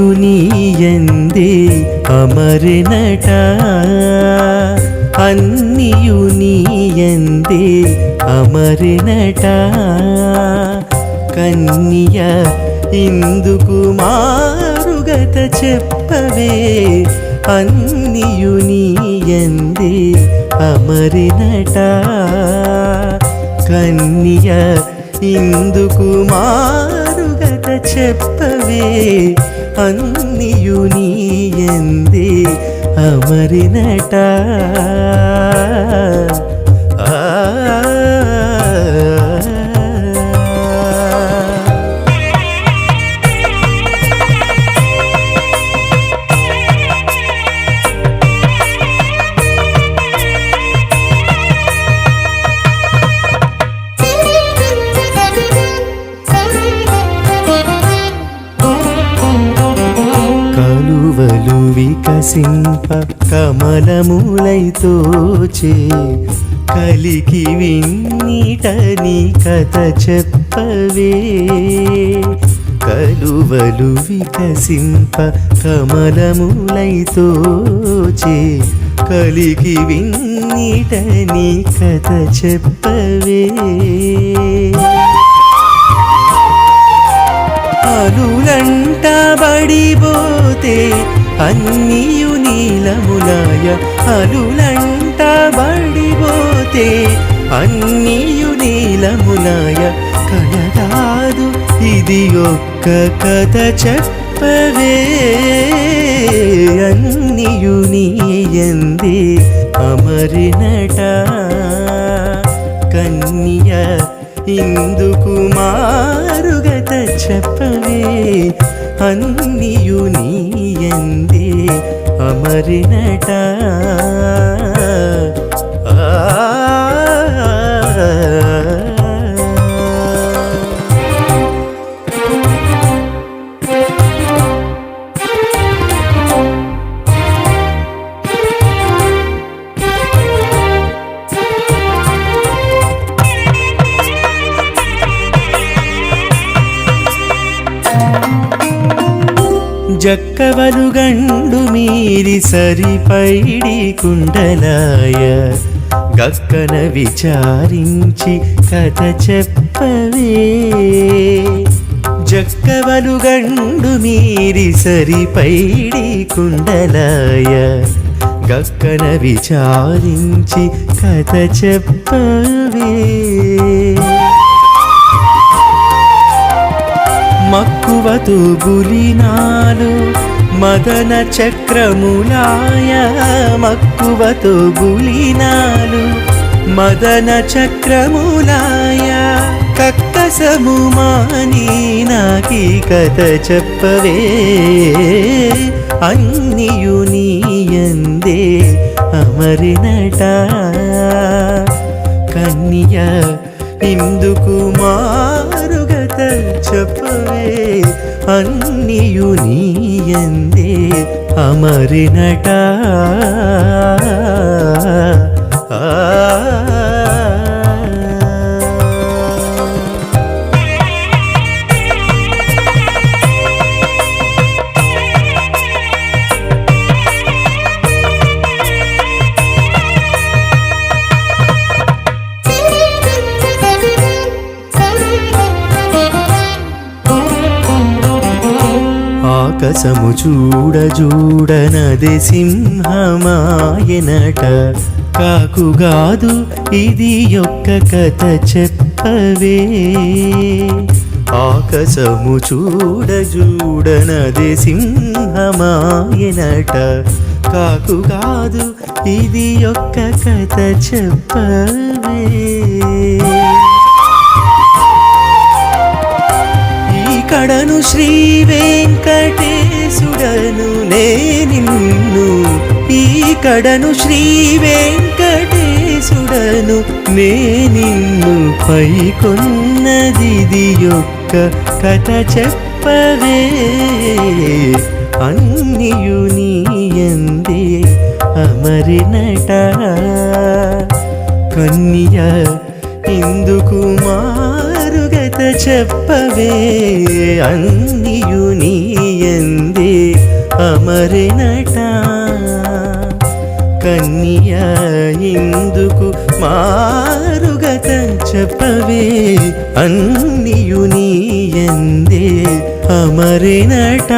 అన్నియు నీయందే అమరినట అన్నియు నీయందే అమరినట కన్య ఇందుకు మారుగత చెప్పవే అన్నియు నీయందే అమరినట కన్య ఇందుకు మారుగత చెప్పవే అన్నియు నీయందే అమరినట. ఆ వికసింప కమలములైతోచే కలికి విన్నీట కథ చెప్పవే. కలువలు వికసింప కమలములైతోచే కలికి విన్నీట కథ చెప్పవే. అలులంటబడిపోతే అన్నియు నీలములాయ అలులంట బడిపోతే అన్నియు నీలములాయ కలగాదు ఇది ఒక్క కథ చెప్పవే. అన్నియు నీయందే అమరినట కన్య ఇందుకు మారుగత చెప్పవే. అన్నియు నీయందే అమరినట. జక్కవలు గండు మీరి సరిపైడి కుండలాయ గక్కన విచారించి కథ చెప్పవే. జక్కవలు గండు మీరి సరిపైడి కుండలాయ గక్కన విచారించి కథ చెప్పవే. మక్కువతో గులినాలు మదన చక్రములాయ మక్కువతో గులినాలు మదన చక్రములాయ కక్కసము మాని నాకి కథ చెప్పవే. అన్నియు నీయందే అమరినట కన్య ఇందుకు మా అన్నియు నీయందే అమరినట ఆ ఆకసము చూడ చూడనది సింహమాయనట కాకుగాదు ఇది యొక్క కథ చెప్పవే. ఆకసము చూడ చూడనది సింహమాయనట కాకుగాదు ఇది యొక్క కథ చెప్పవే. కడను శ్రీ వెంకటేశుడను నే నిన్ను ఈ కడను శ్రీ వెంకటేశుడను నే నిన్ను పై కొన్నది యొక్క కథ చెప్పవే. అన్నియు నీయందే అమరినట కన్య ఇందుకు మా మాట చెప్పవే అన్నియు నీయందే అమరినట కన్య ఇందుకు మారుగత చెప్పవే అన్నియు నీయందే అమరినట